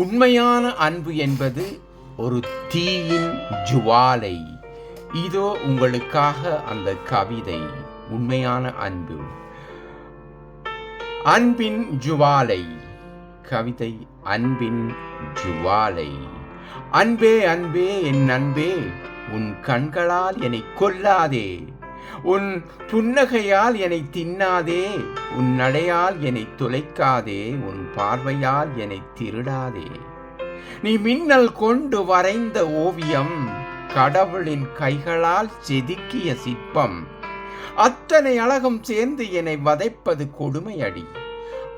உண்மையான அன்பு என்பது ஒரு தீயின் ஜுவாலை. இதோ உங்களுக்காக அந்த கவிதை உண்மையான அன்பு. அன்பின் ஜுவாலை கவிதை அன்பின் ஜுவாலை. அன்பே அன்பே என் அன்பே உன் கண்களால் என்னை கொல்லாதே. உன் புன்னகையால் என்னை தின்னாதே உன் நடையால் என்னை துளைக்காதே உன் பார்வையால் என்னை திருடாதே. நீ மின்னல் கொண்டு வரைந்த ஓவியம் கடவுளின் கைகளால் செதுக்கிய சிற்பம். அத்தனை அழகும் சேர்ந்து என்னை வதைப்பது கொடுமையடி.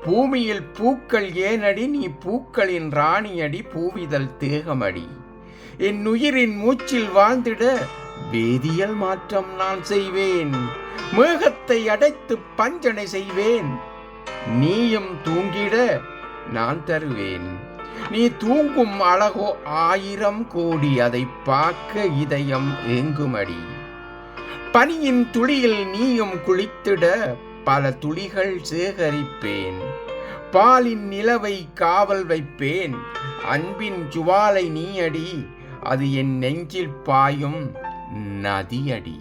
பூமியில் பூக்கள் ஏனடி நீ பூக்களின் ராணியடி பூவிதழ் தேகமடி. என் உயிரின் மூச்சில் வாழ்ந்திட வேதியியல் மாற்றம் நான் செய்வேன். மேகத்தை அடைத்து பஞ்சனை செய்வேன். நீயும் தூங்கிட நான் தருவேன். நீ தூங்கும் அழகோ ஆயிரம் கோடி அதை பார்க்க இதயம் ஏங்குமடி. பனியின் துளியில் நீயும் குளித்திட பல துளிகள் சேகரிப்பேன். பாலின் நிலவை காவல் வைப்பேன். அன்பின் ஜுவாலை நீ அடி அது என் நெஞ்சில் பாயும். நதியடி.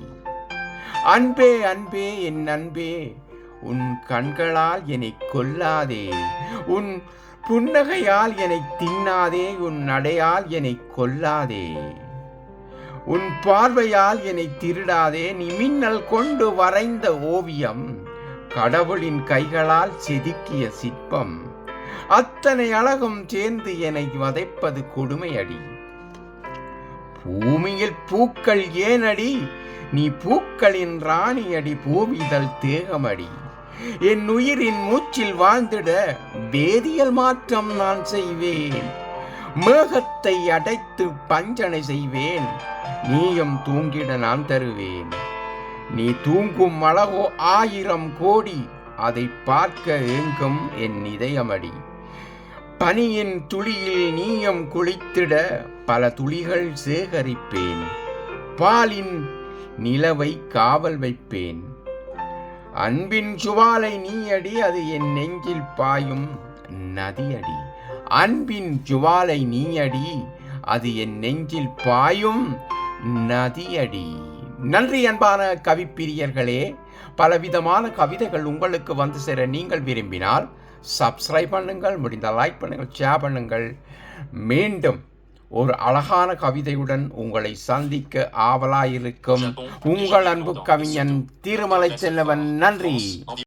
அன்பே அன்பே என் அன்பே உன் கண்களால் என்னை கொல்லாதே உன் புன்னகையால் என்னை தின்னாதே உன் நடையால் என்னை கொல்லாதே. உன் பார்வையால் என்னை திருடாதே நீ மின்னல் கொண்டு வரைந்த ஓவியம் கடவுளின் கைகளால் செதுக்கிய சிற்பம். அத்தனை அழகும் சேர்ந்து என்னை வதைப்பது கொடுமையடி. பூமியில் பூக்கள் ஏனடி? நீ பூக்களின் ராணியடி பூவிதழ் தேகமடி. என் உயிரின் மூச்சில் வாழ்ந்திட வேதியியல் மாற்றம் நான் செய்வேன். மேகத்தை அடைத்து பஞ்சனை செய்வேன். நீயும் தூங்கிட நான் தருவேன். நீ தூங்கும் அழகோ ஆயிரம் கோடி அதை பார்க்க ஏங்கும் என் இதயமடி. பனியின் துளியில் நீயும் குளித்திட பல துளிகள் சேகரிப்பேன். பாலின் நிலவை காவல் வைப்பேன். அன்பின் சுவாலை நீயடி அது என் நெஞ்சில் பாயும் நதியடி. அன்பின் ஜுவாலை நீயடி அது என் நெஞ்சில் பாயும் நதியடி. நன்றி அன்பான கவிப்பிரியர்களே. பலவிதமான கவிதைகள் உங்களுக்கு வந்து சேர நீங்கள் விரும்பினால் சப்ஸ்கிரைப் பண்ணுங்கள் முடிந்தால் லைக் பண்ணுங்கள் ஷேர் பண்ணுங்கள். மீண்டும் ஒரு அழகான கவிதையுடன் உங்களை சந்திக்க ஆவலாயிருக்கும் உங்கள் அன்பு கவிஞன் திருமலை செல்லவன் நன்றி.